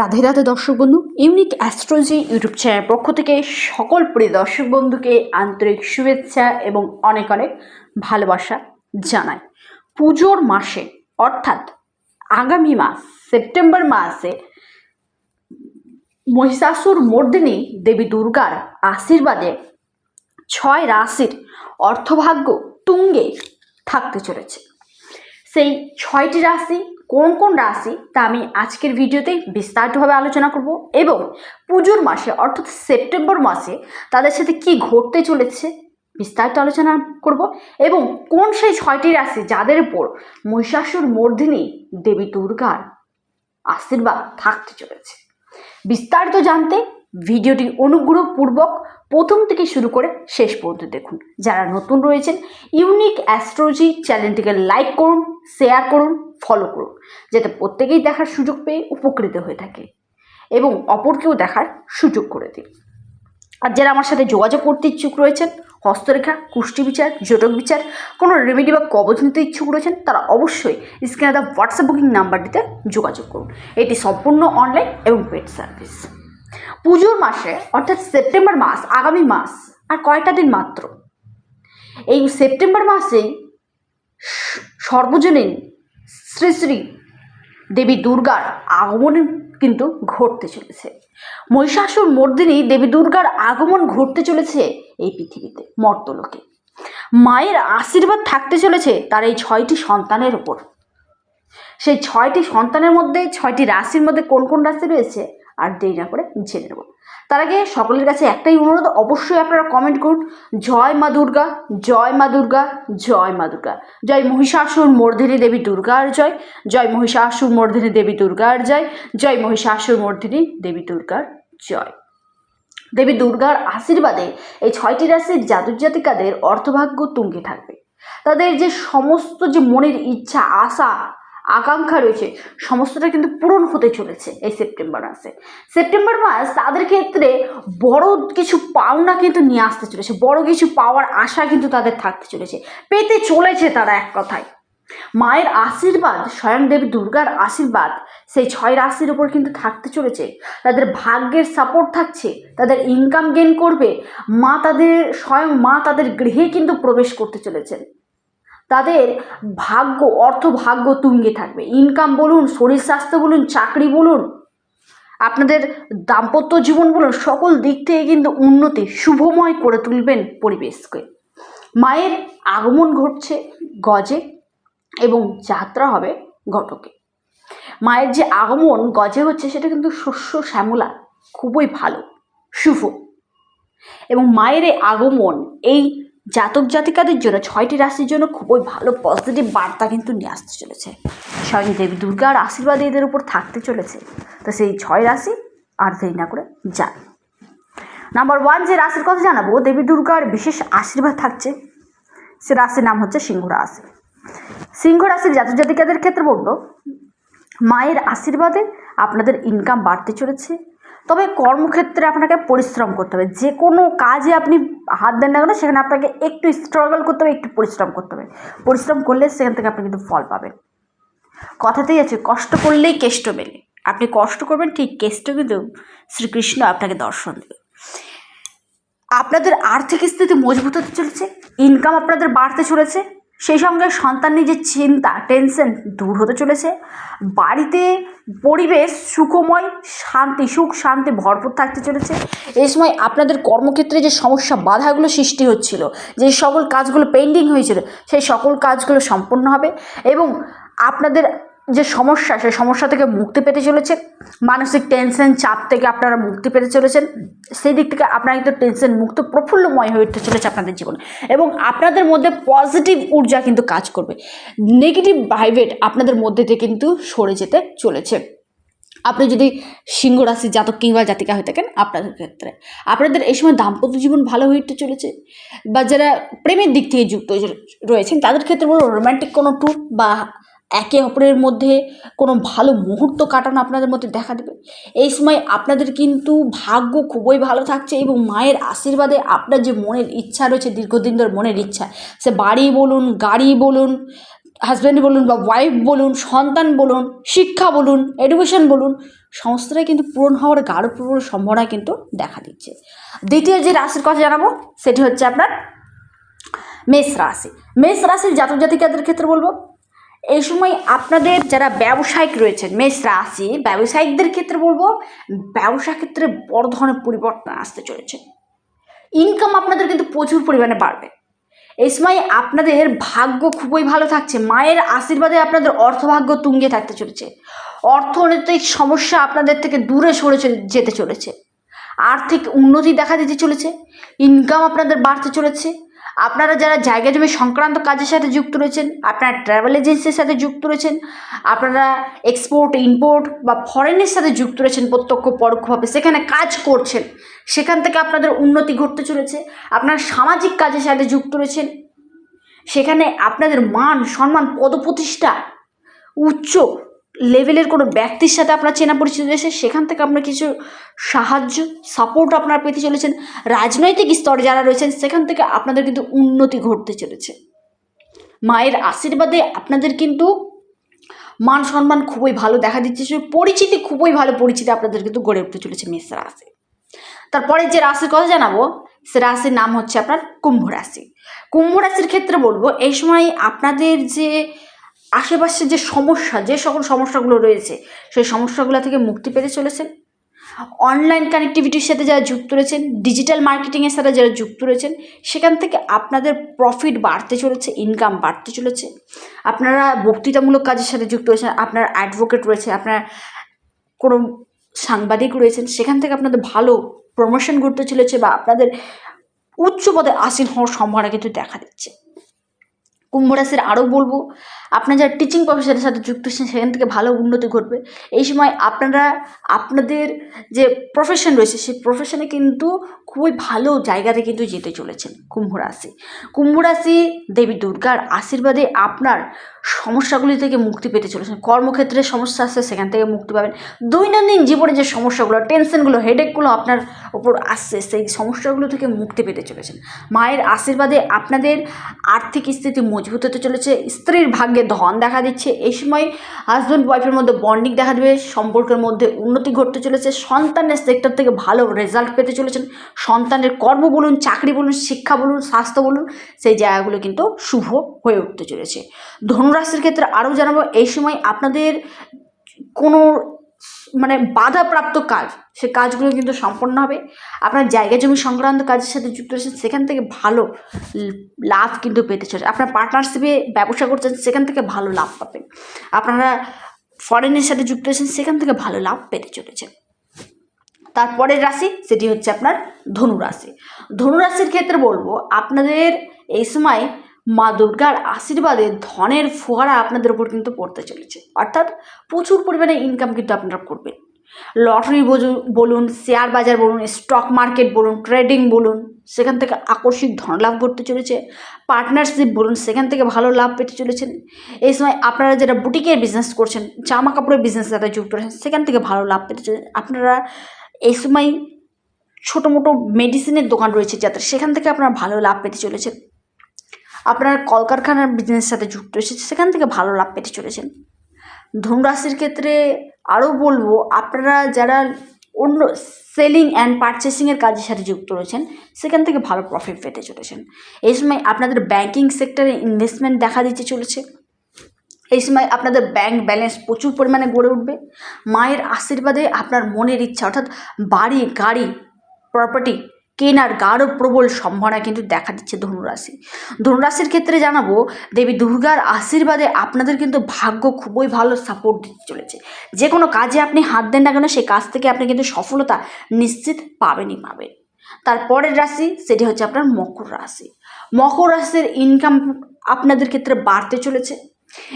রাধে রাধে দর্শক বন্ধু, unique astrology YouTube চ্যানেলের পক্ষ থেকে সকল প্রিয় দর্শক বন্ধুকে আন্তরিক শুভেচ্ছা এবং অনেক অনেক ভালোবাসা জানাই। পুজোর মাসে, অর্থাৎ আগামী মাস, সেপ্টেম্বর মাসে মহিষাসুর মর্দিনী দেবী দুর্গার আশীর্বাদে ছয় রাশির অর্থভাগ্য তুঙ্গে থাকতে চলেছে। সেই ছয়টি রাশি কোন কোন রাশি তা আমি আজকের ভিডিওতে বিস্তারিতভাবে আলোচনা করব এবং পুজোর মাসে অর্থাৎ সেপ্টেম্বর মাসে তাদের সাথে কি ঘটতে চলেছে বিস্তারিত আলোচনা করব এবং কোন সেই ছয়টি রাশি যাদের উপর মহিষাসুর মর্দিনী দেবী দুর্গার আশীর্বাদ থাকতে চলেছে। বিস্তারিত জানতে ভিডিওটি অনুগ্রহপূর্বক প্রথম থেকে শুরু করে শেষ পর্যন্ত দেখুন। যারা নতুন রয়েছেন ইউনিক অ্যাস্ট্রোলজি চ্যানেলটিকে লাইক করুন শেয়ার করুন ফলো করুন, যাতে প্রত্যেকেই দেখার সুযোগ পেয়ে উপকৃত হয়ে থাকে এবং অপরকেও দেখার সুযোগ করে দিন। আর যারা আমার সাথে যোগাযোগ করতে ইচ্ছুক রয়েছেন, হস্তরেখা, কুষ্টি বিচার, জটক বিচার, কোনো রেমেডি বা কবচ নিতে ইচ্ছুক রয়েছেন, তারা অবশ্যই স্ক্রিনে দেওয়া হোয়াটসঅ্যাপ বুকিং নাম্বারটিতে যোগাযোগ করুন। এটি সম্পূর্ণ অনলাইন এবং পেড সার্ভিস পুজোর মাসে, অর্থাৎ সেপ্টেম্বর মাস, আগামী মাস, আর কয়টা দিন মাত্র? এই সেপ্টেম্বর মাসেই সর্বজনীন শ্রী শ্রী দেবী দুর্গার আগমন কিন্তু ঘটতে চলেছে। মহিষাসুর মর্দিনী দেবী দুর্গার আগমন ঘটতে চলেছে এই পৃথিবীতে, মর্তলোকে। মায়ের আশীর্বাদ থাকতে চলেছে তার এই ছয়টি সন্তানের ওপর সেই ছয়টি সন্তানের মধ্যে, ছয়টি রাশির মধ্যে কোন কোন রাশি রয়েছে? আর দেরি না করে জেনে নেব। তার আগে সকলের কাছে একটাই অনুরোধ, অবশ্যই আপনারা কমেন্ট করুন। জয় মা দুর্গা, জয় মা দুর্গা, জয় মা দুর্গা। জয় মহিষাসুর মর্ধিনী দেবী দুর্গার জয়। জয় মহিষাসুর মর্ধিনী দেবী দুর্গার জয়। জয় মহিষাসুর মর্ধিনী দেবী দুর্গার জয়। দেবী দুর্গার আশীর্বাদে এই ছয়টি রাশির জাতক জাতিকাদের অর্থভাগ্য তুঙ্গে থাকবে। তাদের যে সমস্ত যে মনের ইচ্ছা, আশা আকাঙ্ক্ষা রয়েছে। সমস্তটা কিন্তু পূরণ হতে চলেছে এই সেপ্টেম্বর মাসে। সেপ্টেম্বর মাস তাদের ক্ষেত্রে বড় কিছু পাওনা কিন্তু নিয়ে আসতে চলেছে। বড় কিছু পাওয়ার আশা কিন্তু তাদের থাকতে চলেছে। পেতে চলেছে তারা এক কথায়। মায়ের আশীর্বাদ, স্বয়ং দেবী দুর্গার আশীর্বাদ সেই ছয় রাশির উপর কিন্তু থাকতে চলেছে। তাদের ভাগ্যের সাপোর্ট থাকছে, তাদের ইনকাম গেন করবে। মা তাদের, স্বয়ং মা তাদের গৃহে কিন্তু প্রবেশ করতে চলেছেন। তাদের ভাগ্য, অর্থ ভাগ্য তুঙ্গে থাকবে। ইনকাম বলুন, শরীর স্বাস্থ্য বলুন, চাকরি বলুন, আপনাদের দাম্পত্য জীবন বলুন, সকল দিক থেকে কিন্তু উন্নতি শুভময় করে তুলবেন পরিবেশকে। মায়ের আগমন ঘটছে গজে এবং যাত্রা হবে ঘটকে। মায়ের যে আগমন গজে হচ্ছে সেটা কিন্তু শস্য শ্যামলা, খুবই ভালো, শুভ। এবং মায়ের আগমন, এই জাতক জাতিকাদের জন্য ছয়টি রাশির জন্য খুবই ভালো পজিটিভ বার্তা কিন্তু নিয়ে আসতে চলেছে। স্বয়ং দেবী দুর্গার আশীর্বাদ এদের উপর থাকতে চলেছে। তো সেই ছয় রাশি আর দেরি না করে যান। নাম্বার ওয়ান যে রাশির কথা জানাব, দেবী দুর্গার বিশেষ আশীর্বাদ থাকছে। সে রাশির নাম হচ্ছে সিংহ রাশি। সিংহ রাশির জাতক জাতিকাদের ক্ষেত্রে বলব, মায়ের আশীর্বাদে আপনাদের ইনকাম বাড়তে চলেছে। তবে কর্মক্ষেত্রে আপনাকে পরিশ্রম করতে হবে। যে কোনো কাজে আপনি হাত দেন না কেন, সেখানে আপনাকে একটু স্ট্রাগল করতে হবে, একটু পরিশ্রম করতে হবে। পরিশ্রম করলে সেখান থেকে আপনি কিন্তু ফল পাবেন। কথাতেই আছে, কষ্ট করলেই কেষ্ট মেলে। আপনি কষ্ট করবেন, ঠিক কেষ্ট কিন্তু শ্রীকৃষ্ণ আপনাকে দর্শন দেবে। আপনাদের আর্থিক স্থিতি মজবুত হতে চলেছে ইনকাম আপনাদের বাড়তে চলেছে, সেই সঙ্গে সন্তানের যে চিন্তা টেনশন দূর হতে চলেছে। বাড়িতে পরিবেশ সুখময়, শান্তি, সুখ, শান্তি ভরপুর থাকতে চলেছে। এই সময় আপনাদের কর্মক্ষেত্রে যে সমস্যা, বাধাগুলো সৃষ্টি হচ্ছিল, যে সকল কাজগুলো পেন্ডিং হয়েছিল, সেই সকল কাজগুলো সম্পন্ন হবে এবং আপনাদের যে সমস্যা, সেই সমস্যা থেকে মুক্তি পেতে চলেছে মানসিক টেনশন চাপ থেকে আপনারা মুক্তি পেতে চলেছেন, সেই দিক থেকে আপনারা কিন্তু টেনশন মুক্ত, প্রফুল্লময় হয়ে উঠতে চলেছে আপনাদের জীবন। এবং আপনাদের মধ্যে পজিটিভ ঊর্জা কিন্তু কাজ করবে। নেগেটিভ ভাইভেট আপনাদের মধ্যে থেকে কিন্তু সরে যেতে চলেছে। আপনি যদি সিংহ রাশি জাতক কিংবা জাতিকা হয়ে থাকেন, আপনাদের ক্ষেত্রে। আপনাদের এই সময় দাম্পত্য জীবন ভালো হয়ে উঠতে চলেছে, বা যারা প্রেমের দিক থেকে যুক্ত রয়েছেন, তাদের ক্ষেত্রে বলো রোম্যান্টিক কোনো ট্যুর বা একে অপরের মধ্যে কোনো ভালো মুহূর্ত কাটানো আপনাদের মধ্যে দেখা দেবে। এই সময় আপনাদের কিন্তু ভাগ্য খুবই ভালো থাকছে এবং মায়ের আশীর্বাদে আপনার যে মনের ইচ্ছা রয়েছে, দীর্ঘদিন ধরে মনের ইচ্ছা, সে বাড়ি বলুন, গাড়ি বলুন হাজব্যান্ড বলুন বা ওয়াইফ বলুন, সন্তান বলুন, শিক্ষা বলুন এডুকেশন বলুন, সমস্তটাই কিন্তু পূরণ হওয়ার গাঢ় পূরণ সম্ভাবনা কিন্তু দেখা দিচ্ছে। দ্বিতীয় যে রাশির কথা জানাব, সেটি হচ্ছে আপনার মেষ রাশি। মেষ রাশির জাতক জাতিকাদের ক্ষেত্রে বলব এই সময় আপনাদের যারা ব্যবসায়িক রয়েছেন মেষ রাশি ব্যবসায়িকদের ক্ষেত্রে বলব, ব্যবসা ক্ষেত্রে বড় ধরনের পরিবর্তন আসতে চলেছে। ইনকাম আপনাদের কিন্তু প্রচুর পরিমাণে বাড়বে। এই সময় আপনাদের ভাগ্য খুবই ভালো থাকছে, মায়ের আশীর্বাদে আপনাদের অর্থভাগ্য তুঙ্গে থাকতে চলেছে। অর্থনৈতিক সমস্যা আপনাদের থেকে দূরে সরে যেতে চলেছে। আর্থিক উন্নতি দেখা দিতে চলেছে। ইনকাম আপনাদের বাড়তে চলেছে। আপনারা যারা জায়গা জমি সংক্রান্ত কাজের সাথে যুক্ত রয়েছেন, আপনারা ট্রাভেল এজেন্সির সাথে যুক্ত রয়েছেন, আপনারা এক্সপোর্ট ইম্পোর্ট বা ফরেনের সাথে যুক্ত রয়েছেন প্রত্যক্ষ পরোক্ষভাবে, সেখানে কাজ করছেন, সেখান থেকে আপনাদের উন্নতি ঘটতে চলেছে, আপনারা সামাজিক কাজের সাথে যুক্ত রয়েছেন, সেখানে আপনাদের মান, সম্মান, পদপ্রতিষ্ঠা, উচ্চ লেভেলের কোনো ব্যক্তির সাথে আপনার চেনা পরিচিত রয়েছে, সেখান থেকে আপনার কিছু সাহায্য সাপোর্ট আপনারা পেতে চলেছেন। রাজনৈতিক স্তরে যারা রয়েছেন, সেখান থেকে আপনাদের কিন্তু উন্নতি ঘটতে চলেছে। মায়ের আশীর্বাদে আপনাদের কিন্তু মান সম্মান খুবই ভালো দেখা দিচ্ছে পরিচিতি খুবই ভালো পরিচিতি আপনাদের কিন্তু গড়ে উঠতে চলেছে মেষ রাশি। তারপরে যে রাশির কথা জানাব, সে রাশির নাম হচ্ছে আপনার কুম্ভ রাশি। কুম্ভ রাশির ক্ষেত্রে বলব, এই সময় আপনাদের যে আশেপাশে যে সমস্যা, যে সকল সমস্যাগুলো রয়েছে, সেই সমস্যাগুলো থেকে মুক্তি পেতে চলেছেন। অনলাইন কানেক্টিভিটির সাথে যারা যুক্ত রয়েছেন ডিজিটাল মার্কেটিংয়ের সাথে যারা যুক্ত রয়েছেন, সেখান থেকে আপনাদের প্রফিট বাড়তে চলেছে ইনকাম বাড়তে চলেছে। আপনারা বক্তৃতামূলক কাজের সাথে যুক্ত রয়েছেন, আপনার অ্যাডভোকেট রয়েছে, আপনার কোনো সাংবাদিক রয়েছেন, সেখান থেকে আপনাদের ভালো প্রমোশন ঘটতে চলেছে বা আপনাদের উচ্চ পদে আসীন হওয়ার সম্ভাবনা কিন্তু দেখা দিচ্ছে। কুম্ভ রাশির আরও বলব। আপনার যারা টিচিং প্রফেশনের সাথে যুক্ত আছেন, সেখান থেকে ভালো উন্নতি ঘটবে। এই সময় আপনারা, আপনাদের যে প্রফেশন রয়েছে, সেই প্রফেশনে কিন্তু খুবই ভালো জায়গাতে কিন্তু যেতে চলেছেন কুম্ভ রাশি। কুম্ভ রাশি দেবী দুর্গার আশীর্বাদে আপনার সমস্যাগুলি থেকে মুক্তি পেতে চলেছেন। কর্মক্ষেত্রে সমস্যা আসছে সেখান থেকে মুক্তি পাবেন। দৈনন্দিন জীবনে যে সমস্যাগুলো টেনশনগুলো হেডেকগুলো আপনার ওপর আসছে, সেই সমস্যাগুলো থেকে মুক্তি পেতে চলেছেন। মায়ের আশীর্বাদে আপনাদের আর্থিক স্থিতি মজবুত হতে চলেছে, স্ত্রীর ভাগ্যে ধন দেখা দিচ্ছে। এই সময় হাজব্যান্ড ওয়াইফের মধ্যে বন্ডিং দেখা দেবে, সম্পর্কের মধ্যে উন্নতি ঘটতে চলেছে, সন্তানের সেক্টর থেকে ভালো রেজাল্ট পেতে চলেছেন। সন্তানের কর্ম বলুন, চাকরি বলুন, শিক্ষা বলুন, স্বাস্থ্য বলুন, সেই জায়গাগুলো কিন্তু শুভ হয়ে উঠতে চলেছে। ধনুরাশির ক্ষেত্রে আরও জানাব, এই সময় আপনাদের কোনো মানে বাধাপ্রাপ্ত কাজ, সে কাজগুলো কিন্তু সম্পন্ন হবে। আপনার জায়গা জমি সংক্রান্ত কাজের সাথে যুক্ত রয়েছেন, সেখান থেকে ভালো লাভ কিন্তু পেতে চলেছে আপনার পার্টনারশিপে ব্যবসা করছেন, সেখান থেকে ভালো লাভ পাবেন। আপনারা ফরেনের সাথে যুক্ত রয়েছেন, সেখান থেকে ভালো লাভ পেতে চলেছে তারপরের রাশি, সেটি হচ্ছে আপনার ধনু রাশি ধনু রাশির ক্ষেত্রে বলব, আপনাদের এই সময় মা দুর্গার আশীর্বাদে ধনের ফোয়ারা আপনাদের উপর কিন্তু পড়তে চলেছে। অর্থাৎ প্রচুর পরিমাণে ইনকাম কিন্তু আপনারা করবেন। লটারি বলুন শেয়ার বাজার বলুন স্টক মার্কেট বলুন ট্রেডিং বলুন, সেখান থেকে আকস্মিক ধন লাভ করতে চলেছে। পার্টনারশিপ বলুন, সেখান থেকে ভালো লাভ পেতে চলেছেন। এই সময় আপনারা যারা বুটিকের বিজনেস করছেন, জামা কাপড়ের বিজনেস সাথে যুক্ত রয়েছেন সেখান থেকে ভালো লাভ পেতে চলেছেন। আপনারা এই সময় ছোটো মোটো মেডিসিনের দোকান রয়েছে যাদের সেখান থেকে আপনারা ভালো লাভ পেতে চলেছেন। আপনার কলকারখানার বিজনেসের সাথে যুক্ত রয়েছে সেখান থেকে ভালো লাভ পেতে চলেছেন। ধনুরাশির ক্ষেত্রে আরও বলব, আপনারা যারা অন্য সেলিং অ্যান্ড পারচেসিংয়ের কাজের সাথে যুক্ত রয়েছেন, সেখান থেকে ভালো প্রফিট পেতে চলেছেন। এই সময় আপনাদের ব্যাংকিং সেক্টরে ইনভেস্টমেন্ট দেখা দিতে চলেছে। এই সময় আপনাদের ব্যাংক ব্যালেন্স প্রচুর পরিমাণে গড়ে উঠবে। মায়ের আশীর্বাদে আপনার মনের ইচ্ছা, অর্থাৎ বাড়ি, গাড়ি প্রপার্টি কেনার গাঢ় প্রবল সম্ভাবনা কিন্তু দেখা দিচ্ছে ধনুরাশি। ধনুরাশির ক্ষেত্রে জানাব, দেবী দুর্গার আশীর্বাদে আপনাদের কিন্তু ভাগ্য খুবই ভালো সাপোর্ট দিতে চলেছে। যে কোনো কাজে আপনি হাত দেন না কেন সেই কাজ থেকে আপনি কিন্তু সফলতা নিশ্চিত পাবেনই পাবেন। তারপরের রাশি, সেটি হচ্ছে আপনার মকর রাশি। মকর রাশির ইনকাম আপনাদের ক্ষেত্রে বাড়তে চলেছে।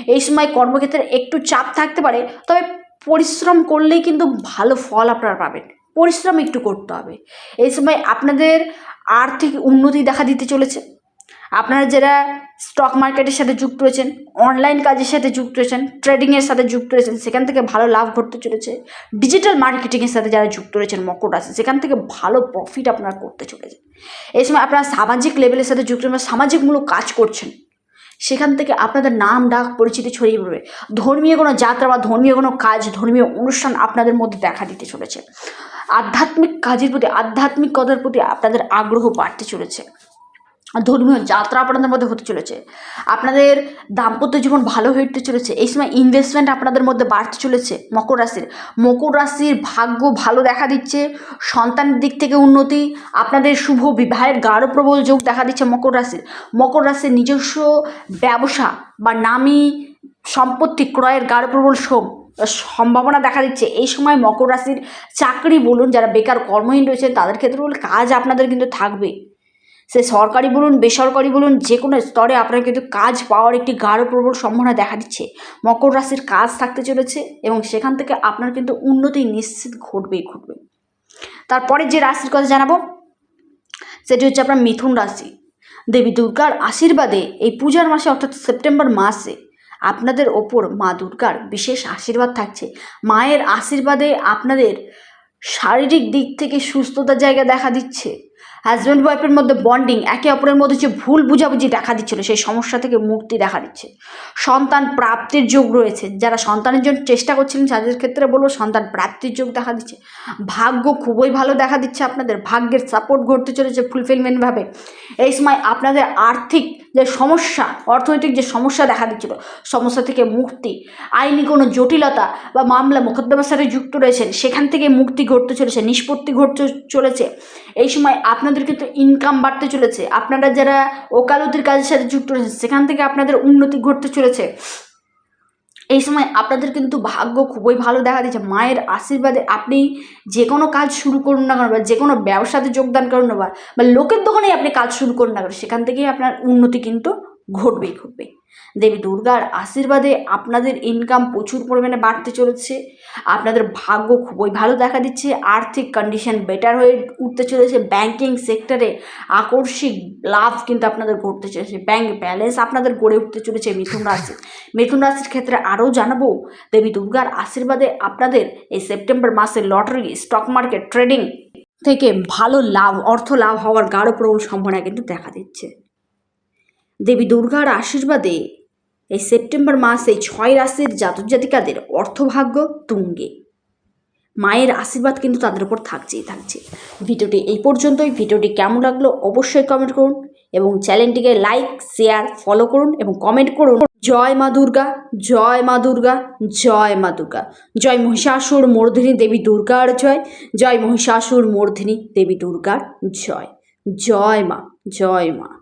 এই সময় কর্মক্ষেত্রে একটু চাপ থাকতে পারে, তবে পরিশ্রম করলেই কিন্তু ভালো ফল আপনারা পাবেন। পরিশ্রম একটু করতে হবে। এই সময় আপনাদের আর্থিক উন্নতি দেখা দিতে চলেছে। আপনারা যারা স্টক মার্কেটের সাথে যুক্ত রয়েছেন অনলাইন কাজের সাথে যুক্ত রয়েছেন ট্রেডিংয়ের সাথে যুক্ত রয়েছেন, সেখান থেকে ভালো লাভ ঘটতে চলেছে। ডিজিটাল মার্কেটিংয়ের সাথে যারা যুক্ত রয়েছেন, মকর রাশি, সেখান থেকে ভালো প্রফিট আপনারা করতে চলেছে এই সময় আপনারা সামাজিক লেভেলের সাথে যুক্ত সামাজিকমূলক কাজ করছেন। সেখান থেকে আপনাদের নাম ডাক পরিচিতি ছড়িয়ে পড়বে। ধর্মীয় কোনো যাত্রা বা ধর্মীয় কোনো কাজ, ধর্মীয় অনুষ্ঠান আপনাদের মধ্যে দেখা দিতে চলেছে। আধ্যাত্মিক কাজের প্রতি আধ্যাত্মিকতার প্রতি আপনাদের আগ্রহ বাড়তে চলেছে। ধর্মীয় যাত্রা আপনাদের মধ্যে হতে চলেছে। আপনাদের দাম্পত্য জীবন ভালো উঠতে চলেছে। এই সময় ইনভেস্টমেন্ট আপনাদের মধ্যে বাড়তে চলেছে মকর রাশির। মকর রাশির ভাগ্য ভালো দেখা দিচ্ছে, সন্তানের দিক থেকে উন্নতি, আপনাদের শুভ বিবাহের গাঢ় প্রবল যোগ দেখা দিচ্ছে মকর রাশির। মকর রাশির নিজস্ব ব্যবসা বা নামী সম্পত্তি ক্রয়ের গাঢ় প্রবল সোম সম্ভাবনা দেখা দিচ্ছে। এই সময় মকর রাশির চাকরি বলুন, যারা বেকার কর্মহীন রয়েছেন, তাদের ক্ষেত্রে কাজ আপনাদের কিন্তু থাকবে। সে সরকারি বলুন, বেসরকারি বলুন, যে কোনো স্তরে আপনার কিন্তু কাজ পাওয়ার একটি গাঢ় প্রবল সম্ভাবনা দেখা দিচ্ছে। মকর রাশির কাজ থাকতে চলেছে এবং সেখান থেকে আপনার কিন্তু উন্নতি নিশ্চিত ঘটবেই ঘটবে। তারপরে যে রাশির কথা জানাব, সেটি হচ্ছে আপনার মিথুন রাশি। দেবী দুর্গার আশীর্বাদে এই পূজার মাসে অর্থাৎ সেপ্টেম্বর মাসে আপনাদের ওপর মা দুর্গার বিশেষ আশীর্বাদ থাকছে। মায়ের আশীর্বাদে আপনাদের শারীরিক দিক থেকে সুস্থতার জায়গা দেখা দিচ্ছে। হাজব্যান্ড ওয়াইফের মধ্যে বন্ডিং একে অপরের মধ্যে যে ভুল বুঝাবুঝি দেখা দিচ্ছিল, সেই সমস্যা থেকে মুক্তি দেখা দিচ্ছে। সন্তান প্রাপ্তির যোগ রয়েছে। যারা সন্তানের জন্য চেষ্টা করছিলেন, তাদের ক্ষেত্রে বলব সন্তান প্রাপ্তির যোগ দেখা দিচ্ছে। ভাগ্য খুবই ভালো দেখা দিচ্ছে আপনাদের। ভাগ্যের সাপোর্ট ঘটতে চলেছে ফুলফিলমেন্টভাবে এই সময় আপনাদের আর্থিক যে সমস্যা, অর্থনৈতিক যে সমস্যা দেখা দিচ্ছিল, সমস্যা থেকে মুক্তি। আইনি কোনো জটিলতা বা মামলা মোকদ্দমার সাথে যুক্ত রয়েছেন, সেখান থেকে মুক্তি ঘটতে চলেছে, নিষ্পত্তি ঘটতে চলেছে। এই সময় আপনাদের কিন্তু ইনকাম বাড়তে চলেছে। আপনারা যারা ওকালতির কাজের সাথে যুক্ত রয়েছেন, সেখান থেকে আপনাদের উন্নতি ঘটতে চলেছে। এই সময় আপনাদের কিন্তু ভাগ্য খুবই ভালো দেখা দিচ্ছে। মায়ের আশীর্বাদে আপনি যে কোনো কাজ শুরু করুন না কেন, বা যে কোনো ব্যবসাতে যোগদান করুন না বা বা লোকের দোকানেই আপনি কাজ শুরু করুন না কেন, সেখান থেকেই আপনার উন্নতি কিন্তু ঘটবেই ঘটবে দেবী দুর্গার আশীর্বাদে আপনাদের ইনকাম প্রচুর পরিমাণে বাড়তে চলেছে। আপনাদের ভাগ্য খুবই ভালো দেখা দিচ্ছে। আর্থিক কন্ডিশন বেটার হয়ে উঠতে চলেছে। ব্যাংকিং সেক্টরে আকস্মিক লাভ কিন্তু আপনাদের ঘটতে চলেছে। ব্যাংক ব্যালেন্স আপনাদের গড়ে উঠতে চলেছে মিথুন রাশি। মিথুন রাশির ক্ষেত্রে আরও জানাব, দেবী দুর্গার আশীর্বাদে আপনাদের এই সেপ্টেম্বর মাসে লটারি স্টক মার্কেট ট্রেডিং থেকে ভালো লাভ, অর্থ লাভ হওয়ার গাঢ় প্রবল সম্ভাবনা কিন্তু দেখা দিচ্ছে। দেবী দুর্গার আশীর্বাদে এই সেপ্টেম্বর মাসে ছয় রাশির জাতক জাতিকাদের অর্থভাগ্য তুঙ্গে। মায়ের আশীর্বাদ কিন্তু তাদের উপর থাকছেই থাকছে। ভিডিওটি এই পর্যন্তই। ভিডিওটি কেমন লাগল অবশ্যই কমেন্ট করুন এবং চ্যানেলটিকে লাইক শেয়ার ফলো করুন এবং কমেন্ট করুন। জয় মা দুর্গা, জয় মা দুর্গা, জয় মা দুর্গা। জয় মহিষাসুর মর্ধিনী দেবী দুর্গার জয়। জয় মহিষাসুর মর্ধিনী দেবী দুর্গার জয়। জয় মা জয় মা।